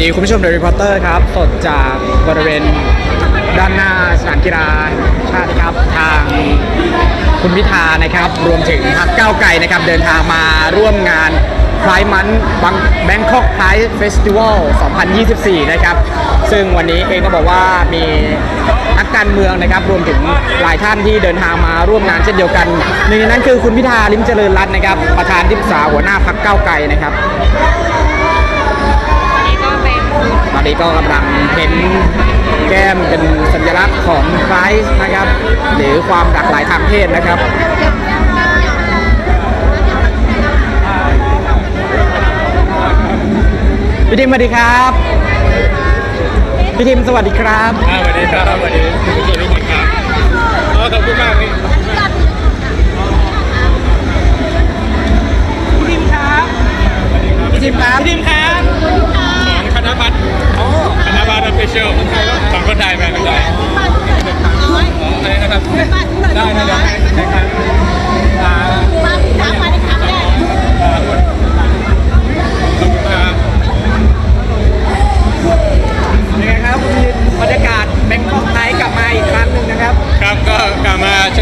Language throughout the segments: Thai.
ดีคุณผู้ชมเดอะรีพอร์เตอร์ครับ สดจากบริเวณด้านหน้าสนามกีฬาชาติครับทางคุณพิธานะครับ รวมถึงพรรคก้าวไกลนะครับ เดินทางมาร่วมงานไพร์มันบังแบงคอกไพร์เฟสติวัล 2024 นะครับ ซึ่งวันนี้เองก็บอกว่ามีนักการเมืองนะครับ รวมถึงหลายท่านที่เดินทางมาร่วมงานเช่นเดียวกันหนึ่งในนั้นคือคุณพิธาลิมเจริญรัตน์นะครับ ประธานที่ปรึกษาหัวหน้าพรรคก้าวไกลนะครับ อนนี้ก็กำลังเห็นแก้มเป็นสัญลักษณ์ของไครส์นะครับ หรือความหลากหลายทางเพศนะครับพี่ทิมสวัสดีครับพี่ทิมสวัสดีครับสวัสดีครับสวัสดี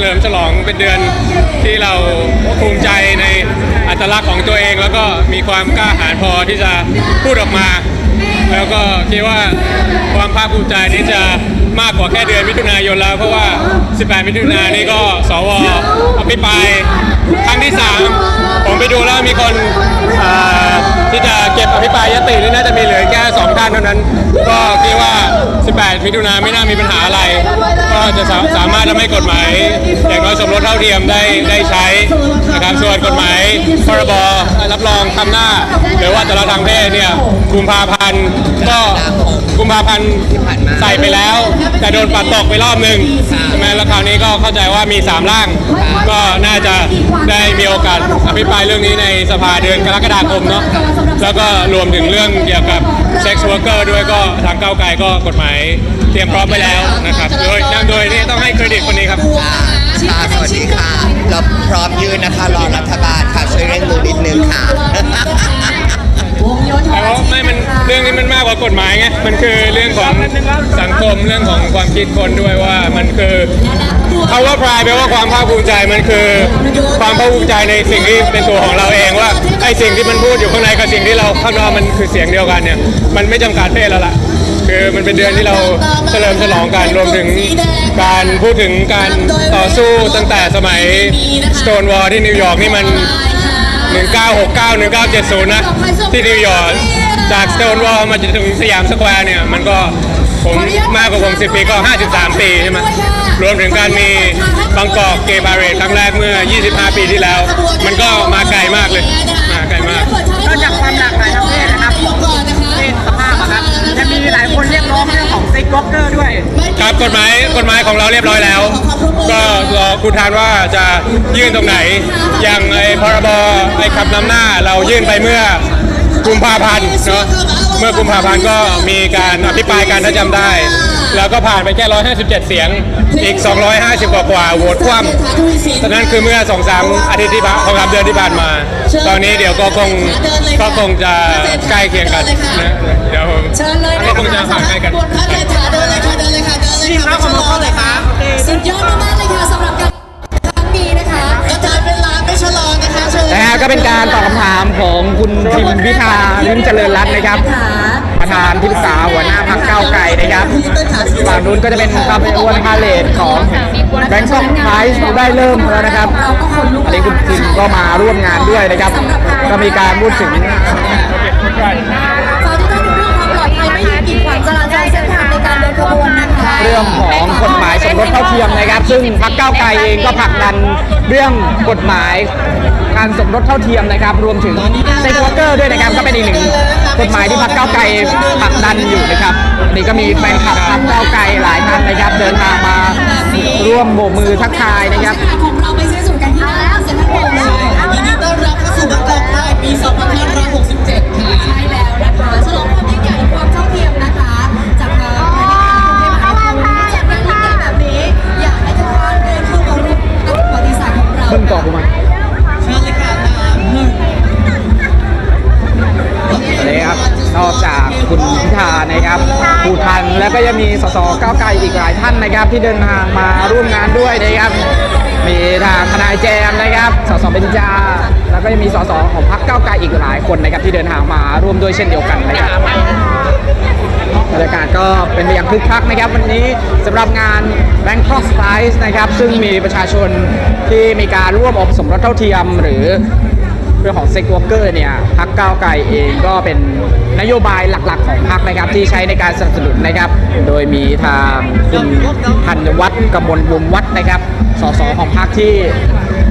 ลิมฉลองเป็นเดือนที่เราภูมิใจในอัตลักษณ์ของตัวเอง แล้วก็มีความกล้าหาญพอที่จะพูดออกมา แล้วก็คิดว่าความภาคภูมิใจนี้จะมากกว่าแค่เดือนมิถุนายนแล้ว เพราะว่า 18 มิถุนายนนี้ก็สวอภิปราย ครั้งที่3ผมไปดูแล้วมีคนอ่าที่จะเก็บอภิปรายยตินี่น่าจะมีเหลือแค่สองท่านเท่านั้น ก็คิดว่า 18 มิถุนาไม่น่ามีปัญหาอะไร ก็จะสาสามารถทำให้กฎหมายอย่างน้อยสมรส เทียมได้ได้ใช้นะครับส่วนกฎหมายพรบรับรองคำหน้า หรือว่าแต่ละทางเพศเนี่ยกุมภาพันธ์ก็กุมภาพันธ์ใส่ไปแล้ว แต่โดนปัดตกไปรอบหนึ่งใช่ไหมแล้วคราวนี้ก็เข้าใจว่ามี 3 ร่าง ก็น่าจะได้มีโอกาสอภิปรายเรื่องนี้ในสภาเดือนกรกฎาคมเนาะแล้วก็รวมถึงเรื่องเกี่ยวกับเซ็กซ์วอร์เกอร์ด้วยก็ทางก้าวไกลก็กฎหมายเตรียมพร้อมไปแล้วนะครับโดยโดยนี่ต้องให้เครดิตคนนี้ครับค่ะค่ะสวัสดีค่ะ เราพร้อมยืนนะคะ รอรัฐบาลค่ะ ช่วยเร่งมือนิดนึงค่ะ แต่ว่าไม่มันเรื่องนี้มันมากกว่ากฎหมายไงมันคือเรื่องของสังคมเรื่องของความคิดคนด้วยว่ามันคือ คำว่าพรายแปลว่าความภาคภูมิใจมันคือ ความภาคภูมิใจในสิ่งที่เป็นตัวของเราเองว่าไอ้สิ่งที่มันพูดอยู่ข้างในกับสิ่งที่เราข้างนอกมันคือเสียงเดียวกันเนี่ยมันไม่จำกัดเพศแล้วล่ะคือมันเป็นเดือนที่เราเฉลิมฉลองกันรวมถึงการพูดถึงการต่อสู้ตั้งแต่สมัย Stonewall ที่นิวยอร์กนี่มัน 1969 1970 นะ ที่นิวยอร์กจากสโตนวอลมาจนถึงสยามสแควร์เนี่ยมันก็ ผมมากกว่าผม10 ปีก็ 53 ปีใช่ไหมรวมถึงการมีบางกอกเกย์บาเรตครั้งแรกเมื่อ 25 ปีที่แล้ว มันก็มาไกลมากเลย มาไกลมากนอกจากความหลากหลายทางเพศนะครับเพศสภาพอะครับจะมีหลายคนเรียกร้องเรื่องของเซ็กวอล์กเกอร์ด้วย ครับกฎหมายกฎหมายของเราเรียบร้อยแล้ว ก็รอคุณทานว่าจะยื่นตรงไหน อย่างไอ้พรบไอ้คำนำหน้าเรายื่นไปเมื่อ กุมภาพันธ์เนาะเมื่อกุมภาพันธ์ก็มีการอภิปรายการถ้าจำได้ แล้วก็ผ่านไปแค่ 157 เสียง อีก 250 กว่ากว่าโหวตคว่ำตอนนั้นคือเมื่อ2-3อาทิตย์ที่ผ่านของสามเดือนที่ผ่านมา ตอนนี้เดี๋ยวก็คงก็คงจะใกล้เคียงกันนะเดี๋ยวเชิญเลยก็นะคงจะห่างใกล้กัน บนพระเดชาเดินเลยค่ะเดินเลยค่ะเดินเลยค่ะนี่ครับขอบคุณเลยครับสุดยอดมากๆเลยค่ะสำหรับการ นะคะเชิญนะฮะก็เป็นการตอบคำถามของคุณทิมพิธาลิมเจริญรัตน์นะครับ ประธานที่ปรึกษาหัวหน้าพรรคก้าวไกลนะครับฝั่งนู้นก็จะเป็นคาเฟ่อ้วนพาเลทของแบง k อกไพรส์ได้เริ่มแล้วนะครับอันนี้คุณทิมก็มาร่วมงานด้วยนะครับ ก็มีการพูดถึงฝากทุกท่านถึงเรื่องความปลอดภัยไม่ยุดกีดขวางจราจรเส้นทางในการเดินขบวน เรื่องของกฎหมายสมรสเท่าเทียมนะครับ ซึ่งพรรคก้าวไกลเองก็ผลักดันเรื่องกฎหมายการสมรสเท่าเทียมนะครับ รวมถึงเซ็กวอร์เกอร์ด้วยนะครับก็เป็นอีกหนึ่งกฎหมายที่พรรคก้าวไกลผลักดันอยู่นะครับนี่ก็มีแฟนคลับพรรคก้าวไกลหลายท่านนะครับ เดินทางมาร่วมโบกมือทักทายนะครับของเราไปสิ้นสุดกันที่หน้าเซ็นทรัลเวิลด์นะคะยินดีต้อนรับเข้าสู่บางกอกไทยปี2567 ของเราเพิ่งตอกูมาเชิญเลยค่ะเลยครับ นอกจากคุณพิธแล้วก็ยังมีสสก้าวไกลอีกหลายท่านนะครับ ที่เดินทางมาร่วมงานด้วยนะครับ มีทางทนายแจมนะครับสสเบญจาแล้วก็ยังมีสสของพรรคก้าวไกลอีกหลายคนนะครับที่เดินทางมาร่วมด้วยเช่นเดียวกันนะครับ บรรยากาศก็เป็นไปอย่างคึกคักนะครับวันนี้สำหรับงาน Bangkok Prize นะครับซึ่งมีประชาชนที่มีการร่วมอบสมรสเท่าเทียม หรือเรื่องของเซ็กวอร์เกอร์เนี่ยพักก้าวไกลเองก็เป็นนโยบายหลักๆของพรรคนะครับที่ใช้ในการสนับสนุนนะครับ โดยมีทางคุณธัญวัฒน์กมลบุมวัฒน์นะครับสสของพรรคที่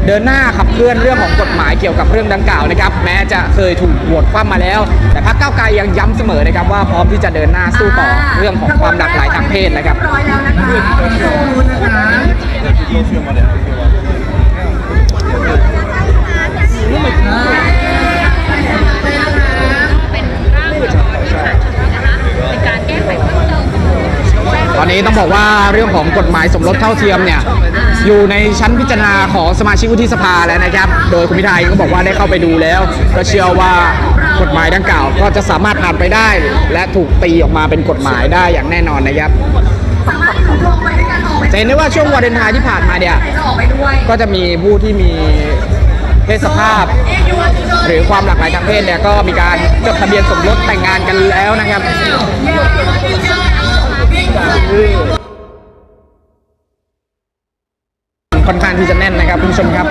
เดินหน้าขับเคลื่อนเรื่องของกฎหมายเกี่ยวกับเรื่องดังกล่าวนะครับแม้จะเคยถูกโหวตคว่ำมาแล้ว แต่พรรคก้าวไกลยังย้ำเสมอนะครับว่าพร้อมที่จะเดินหน้าสู้ต่อเรื่องของความหลากหลายทางเพศนะครับร้อยแล้วนะคะตอนนี้ต้องบอกว่าเรื่องของกฎหมายสมรสเท่าเทียมเนี่ย อยู่ในชั้นพิจารณาของสมาชิกวุฒิสภาแล้วนะครับ โดยคุณพิธาเองก็บอกว่าได้เข้าไปดูแล้ว ก็เชื่อว่ากฎหมายดังกล่าว ก็จะสามารถผ่านไปได้ และถูกตีออกมาเป็นกฎหมายได้อย่างแน่นอนนะครับจะเห็นได้ว่าช่วงวาเลนไทน์ที่ผ่านมาเนี่ยก็จะมีผู้ที่มีเพศสภาพ หรือความหลากหลายทางเพศเนี่ยก็มีการจดทะเบียนสมรสแต่งงานกันแล้วนะครับ ค่อนข้างที่จะแน่นนะครับคุณผู้ชมครับ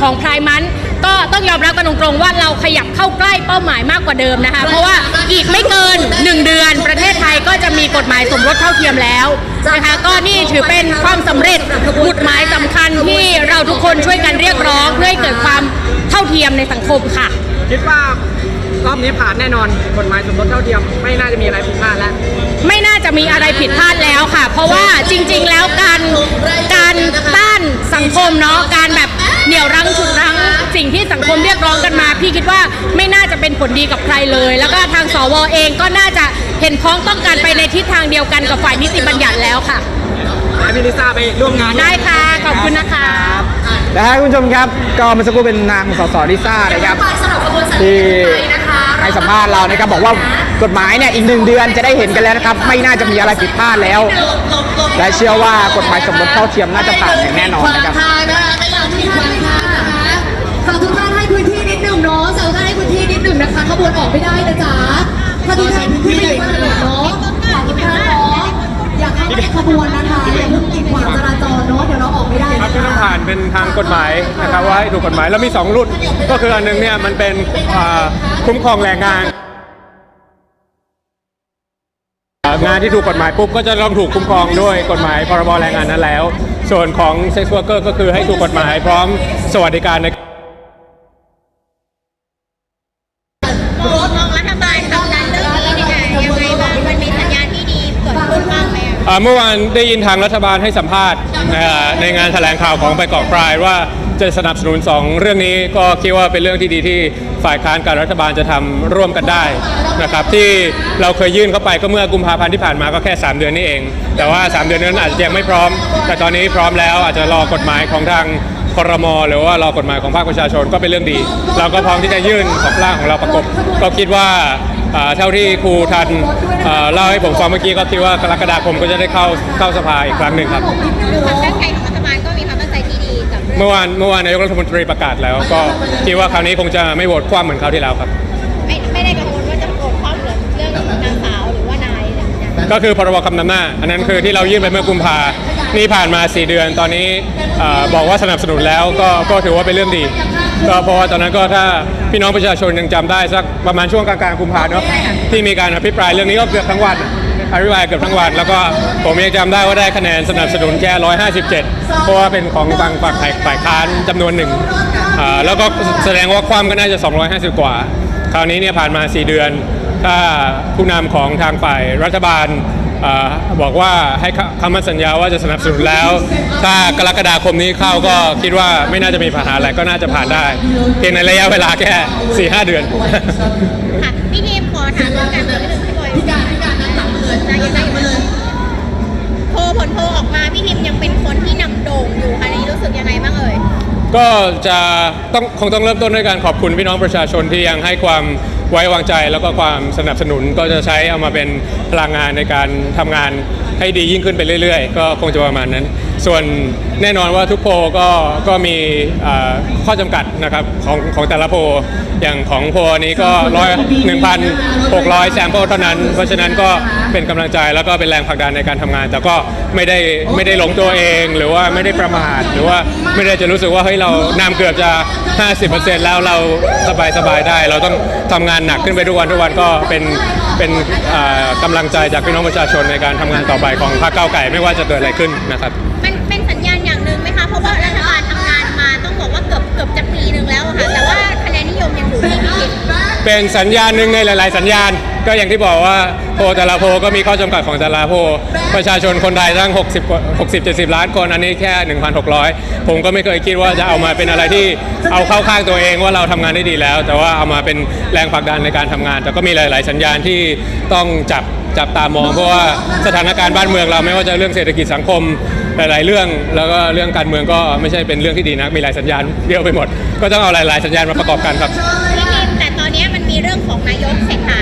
ของพรายมันก็ต้องยอมรับกันตรงๆว่าเราขยับเข้าใกล้เป้าหมายมากกว่าเดิมนะคะ เพราะว่าอีกไม่เกิน 1 เดือนประเทศไทยก็จะมีกฎหมายสมรสเท่าเทียมแล้วนะคะก็นี่ถือเป็นความสำเร็จกฎหมายสำคัญที่เราทุกคนช่วยกันเรียกร้องเพื่อให้เกิดความเท่าเทียมในสังคมค่ะคิดว่า รอบนี้ผ่านแน่นอนกฎหมายสมรสเท่าเทียมไม่น่าจะมีอะไรผิดพลาดแล้ว ไม่น่าจะมีอะไรผิดพลาดแล้วค่ะ เพราะว่าจริง ๆ แล้วการการต้านสังคมเนาะการแบบเหนี่ยวรั้งฉุดรั้ง สิ่งที่สังคมเรียกร้องกันมา พี่คิดว่าไม่น่าจะเป็นผลดีกับใครเลย แล้วก็ทางสวเองก็น่าจะเห็นพ้องต้องการไปในทิศทางเดียวกันกับฝ่ายนิติบัญญัติแล้วค่ะ ให้พี่ลิซ่าไปร่วมงานได้ค่ะขอบคุณนะคะและให้คุณผู้ชมครับก็เมื่อสักครู่เป็นนางสสลิซ่านะครับ สำหรับขบวนสัญที่ญาณนะ ให้สัมภาษณ์เรานะครับบอกว่ากฎหมายเนี่ยอีกหนึ่งเดือนจะได้เห็นกันแล้วนะครับ ไม่น่าจะมีอะไรผิดพลาดแล้ว และเชื่อว่ากฎหมายสมรสเท่าเทียมน่าจะผ่านอย่างแน่นอนนะครับขวานไม่อยากที่ขวางทางนะคะฝากทุกท่านให้พื้นที่นิดหนึ่งเนาะฝากทุกท่านให้พื้นที่นิดหนึ่งนะคะขบวนออกไม่ได้นะจ๊ะถ้าทุกท่านพื้นที่ไม่ได้เนาะฝากทุกท่านเนาะอยากเข้าในขบวนนะคะอย่าเพิ่งกีดขวางจราจร เนาะเดี๋ยวเราออกไม่ได้ครับนะที่ต้องคะผ่านเป็นทางกฎหมายนะครับว่าให้ถูกกฎหมายแล้วมี 2 รุ่น ก็คืออันหนึงเนี่ยมันเป็นอ่าคุ้มครองแรงงานอ่างานที่ถูกกฎหมายปุ๊บก็จะต้องถูกคุ้มครองด้วยกฎหมายพรบแรงงานนั้นแล้ว ส่วนของ sex worker ก็คือให้ถูกกฎหมายพร้อมสวัสดิการใน เมื่อวานได้ยินทางรัฐบาลให้สัมภาษณ์ในงานแถลงข่าวของไปกาะปลายว่าจะสนับสนุน 2 เรื่องนี้ก็คิดว่าเป็นเรื่องที่ดีที่ฝ่ายค้านกับรัฐบาลจะทำร่วมกันได้นะครับที่เราเคยยื่นเข้าไปก็เมื่อกุมภาพันธ์ที่ผ่านมาก็แค่ 3 เดือนนี้เอง แต่ว่า 3 เดือนนั้นอาจจะยังไม่พร้อม แต่ตอนนี้พร้อมแล้วอาจจะรอกฎหมายของทางครมหรือว่ารอกฎหมายของภาคประชาชนก็เป็นเรื่องดี เราก็พร้อมที่จะยื่นของร่างของเราประกบก็คิดว่า เท่าที่ครูทันอ่าเล่าให้ผมฟังเมื่อกี้ก็คิดว่ากรกฎาคมก็จะได้เข้าเข้าสภาอีกครั้งหนึ่งครับความตั้งใจของรัฐบาลก็มีความตั้งใจที่ดีกับเรื่องเมื่อวานเมื่อวานนายกรัฐมนตรีประกาศแล้ว ก็คิดว่าคราวนี้คงจะไม่โหวตคว่ำเหมือนคราวที่แล้วครับ ไม่ไม่ได้กังวลว่าจะโกรธความเหลือเรื่องนางสาวหรือว่านายอะไรอย่างเงี้ยก็คือพรบคำนำหน้า อันนั้นคือที่เรายื่นไปเมื่อกุมภานี่ผ่านมา 4 เดือนตอนนี้เอ่อบอกว่าสนับสนุนแล้วก็ก็ถือว่าเป็นเรื่องดี ก็เพราะว่าตอนนั้นก็ถ้าพี่น้องประชาชนยังจำได้สักประมาณช่วงกลางๆกุมภาเนาะที่มีการอภิปรายเรื่องนี้ก็เกือบทั้งวันอภิปรายเกือบทั้งวัน แล้วก็ผมยังจำได้ว่าได้คะแนนสนับสนุนแค่ 157 เพราะว่าเป็นของฝั่งฝั่งฝ่ายฝ่ายค้านจำนวนหนึ่งอ่าแล้วก็แสดงว่าความก็น่าจะ 250 กว่า คราวนี้เนี่ยผ่านมา 4 เดือน ถ้าผู้นำของทางฝ่ายรัฐบาลเออบอกว่าให้คคำมั่นสัญญาว่าจะสนับสนุนแล้ว ถ้ากรกฎาคมนี้เข้าก็คิดว่าไม่น่าจะมีปัญหาอะไรก็น่าจะผ่านได้ เพียงในระยะเวลาแค่ 4-5 เดือน ค่ะพี่ทีมขอถามเรื่องการเมืองนิดนึงพี่บอยพี่การพี่การนั่งหลังเลยนายยังได้อยู่เลยโพลผลโพลออกมาพี่ทีมยังเป็นคนที่นำโด่งอยู่ค่ะในนี้รู้สึกยังไงบ้างเอ่ยกก็จะต้องคงต้องเริ่มต้นด้วยการขอบคุณพี่น้องประชาชนที่ยังให้ความ ไว้วางใจแล้วก็ความสนับสนุนก็จะใช้เอามาเป็นพลังงานในการทำงานให้ดียิ่งขึ้นไปเรื่อย ๆ ก็คงจะประมาณนั้น ส่วนแน่นอนว่าทุกโพลก็ก็มีข้อจำกัดนะครับของของแต่ละโพลอย่างของโพลนี้ก็ร้อยหนึ่งพันหกร้อยแซมเปิลเท่านั้น เพราะฉะนั้นก็เป็นกำลังใจแล้วก็เป็นแรงผลักดันในการทำงาน แต่ก็ไม่ได้ไม่ได้หลงตัวเองหรือว่าไม่ได้ประมาทหรือว่าไม่ได้จะรู้สึกว่าเฮ้ยเรานำเกือบจะ 50%แล้วเราสบายสบายได้ เราต้องทำงานหนักขึ้นไปทุกวันทุกวันก็เป็น เป็นอ่ากำลังใจจากพี่น้องประชาชนในการทำงานต่อไปของพรรคก้าวไก่ไม่ว่าจะเกิดอะไรขึ้นนะครับมันเป็นสัญญาณอย่างหนึ่งไหมคะเพราะว่ารัฐบาลทำงานมาต้องบอกว่าเกือบเกือบจะปีหนึ่งแล้วอะค่ะแต่ว่าคะแนนนิยมยังอยู่ที่พี่ทิพย์เป็นสัญญาณหนึ่งในหลาย ๆ สัญญาณ ก็อย่างที่บอกว่าโพลแต่ละโพลก็มีข้อจำกัดของแต่ละโพลประชาชนคนไทยทั้ง 60กว่า60 70 ล้านคนอันนี้แค่ 1,600 ผมก็ไม่เคยคิดว่าจะเอามาเป็นอะไรที่เอาเข้าข้างตัวเองว่าเราทำงานได้ดีแล้ว แต่ว่าเอามาเป็นแรงผลักดันในการทำงาน แต่ก็มีหลาย ๆ สัญญาณที่ต้องจับจับตามองเพราะว่าสถานการณ์บ้านเมืองเราไม่ว่าจะเรื่องเศรษฐกิจสังคมหลาย ๆ เรื่องแล้วก็เรื่องการเมืองก็ไม่ใช่เป็นเรื่องที่ดีนะมีหลายสัญญาณเยอะไปหมด ก็ต้องเอาหลาย ๆ สัญญาณมาประกอบกันครับ พี่ทิพย์แต่ตอนนี้มันมีเรื่องของนายกเศรษฐา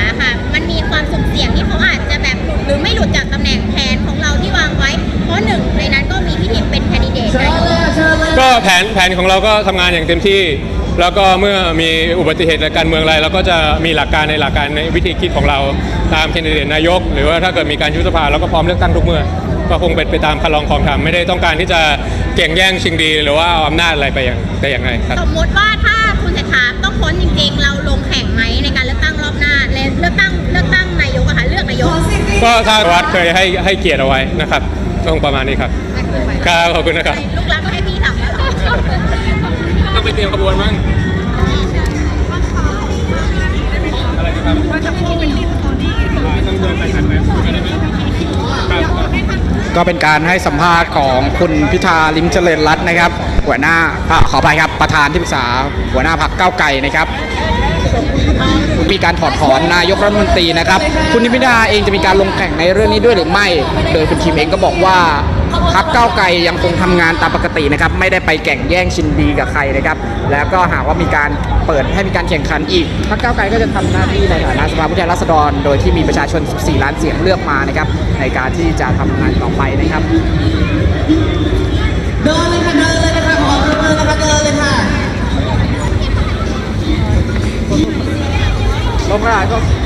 เสี่ยงที่เขาอาจจะแบบหลุดหรือไม่หลุดจากตำแหน่งแทนของเราที่วางไว้ เพราะหนึ่งในนั้นก็มีพี่ทิพย์เป็นแคนดิเดตนายกก็แผนแผนของเราก็ทำงานอย่างเต็มที่ แล้วก็เมื่อมีอุบัติเหตุในการเมืองอะไรเราก็จะมีหลักการในหลักการในวิธีคิดของเราตามแคนดิเดตนายก หรือว่าถ้าเกิดมีการยุบสภาเราก็พร้อมเลือกตั้งทุกเมื่อ ก็คงเป็นไปตามคันลองของธรรมไม่ได้ต้องการที่จะเก่งแย่งชิงดี หรือว่าเอาอำนาจอะไรไปอย่างแต่อย่างไรครับ สมมติว่าถ้าคุณเศรษฐาต้องพ้นจริงๆ เรา กก็ทางวัดเคยให้ให้เกียรติเอาไว้นะครับต้องประมาณนี้ครับครับขอบคุณนะครับ ลูกรักก็ให้พี่ทำแล้วเหรอต้องไปเตรียมขบวนมั้งอะไรนะครับต้องเดินไปทันไหมครับก็เป็นการให้สัมภาษณ์ของคุณพิธาลิมเจริญรัตน์นะครับ หัวหน้าอะขออภัยครับประธานที่ปรึกษาหัวหน้าพักเก้าวไกลนะครับ มีการถอดถอนนายกรัฐมนตรีนะครับ คุณนิพิธาเองจะมีการลงแข่งในเรื่องนี้ด้วยหรือไม่ โดยคุณทีมเองก็บอกว่าพักเก้าไกลยังคงทำงานตามปกตินะครับ ไม่ได้ไปแข่งแย่งชิงดีกับใครนะครับ แล้วก็หากว่ามีการเปิดให้มีการแข่งขันอีกพักเก้าไกลก็จะทำหน้าที่ในฐานะสภาผู้แทนราษฎร โดยที่มีประชาชน 14 ล้านเสียงเลือกมานะครับ ในการที่จะทำงานต่อไปนะครับ เดินเลยค่ะเดินเลยนะคะขอประเมินนะคะเดินเลยค่ะ ลงกร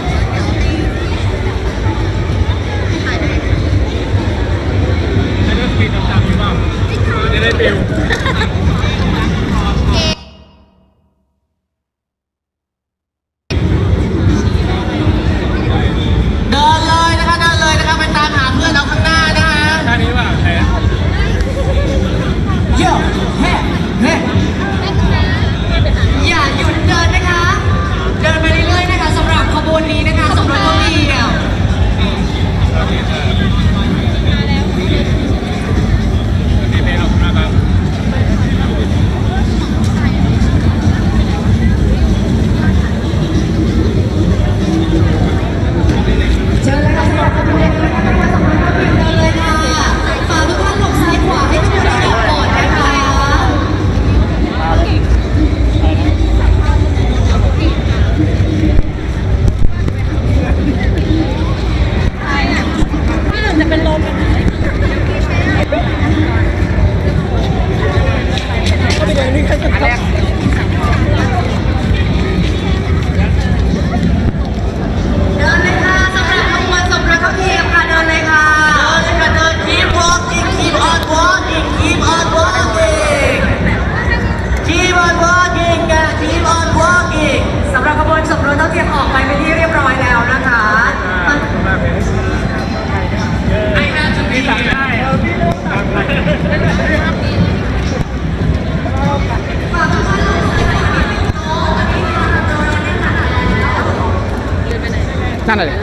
นั่นเลย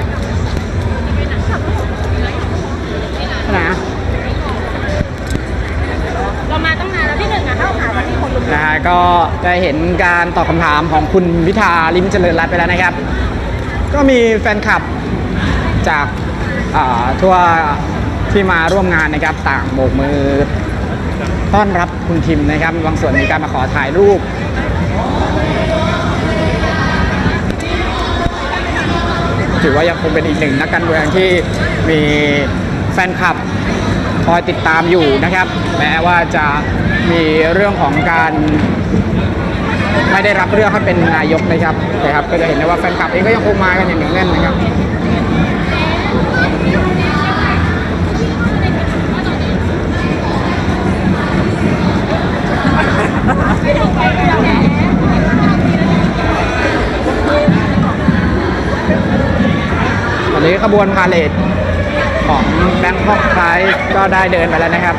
ไปไหนอะเรามาตั้งนานแล้วพี่หนึ่งอะเข้าหาวันที่คนลุมนะฮะก็ได้เห็นการตอบคำถามของคุณพิธาลิมเจริญรัตน์ไปแล้วนะครับ ก็มีแฟนคลับจากอ่าทั่วที่มาร่วมงานนะครับต่างโบกมือต้อนรับคุณทิมนะครับ บางส่วนมีการมาขอถ่ายรูป ถือว่ายังคงเป็นอีกหนึ่งนักการเมืองที่มีแฟนคลับคอยติดตามอยู่นะครับ แม้ว่าจะมีเรื่องของการไม่ได้รับเรืองให้เป็นนายกนะครับแต่ครับ ก็จะเห็นได้ว่าแฟนคลับเองก็ยังคงมากันอย่างเหนียวแน่นนะครับ ขบวนพาเลทของแบงคอกไพร์ก็ได้เดินไปแล้วนะครับ